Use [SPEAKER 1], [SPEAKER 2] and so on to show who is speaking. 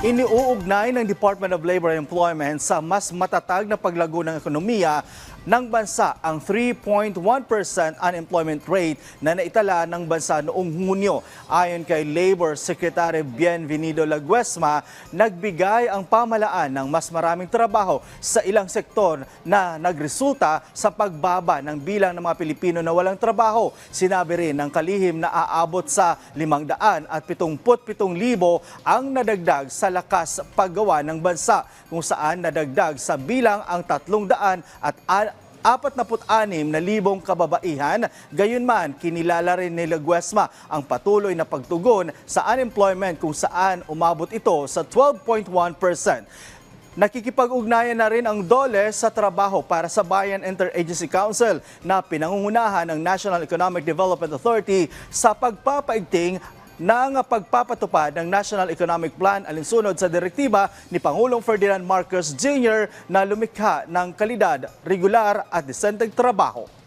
[SPEAKER 1] Iniuugnay ng Department of Labor and Employment sa mas matatag na paglago ng ekonomiya ng bansa ang 3.1% unemployment rate na naitala ng bansa noong Hunyo. Ayon kay Labor Secretary Bienvenido Laguesma, nagbigay ang pamalaan ng mas maraming trabaho sa ilang sektor na nagresulta sa pagbaba ng bilang ng mga Pilipino na walang trabaho. Sinabi rin ng kalihim na aabot sa 500 at 77,000 ang nadagdag sa lakas paggawa ng bansa kung saan nadagdag sa bilang ang 300 at 46 na libong kababaihan. Gayunman, kinilala rin ni Laguesma ang patuloy na pagtugon sa unemployment kung saan umabot ito sa 12.1%. Nakikipag-ugnayan na rin ang DOLE sa trabaho para sa Bayan Interagency Council na pinangungunahan ng National Economic Development Authority sa pagpapaigting ng pagpapatupad ng National Economic Plan alinsunod sa direktiba ni Pangulong Ferdinand Marcos Jr. na lumikha ng kalidad, regular at disenteng trabaho.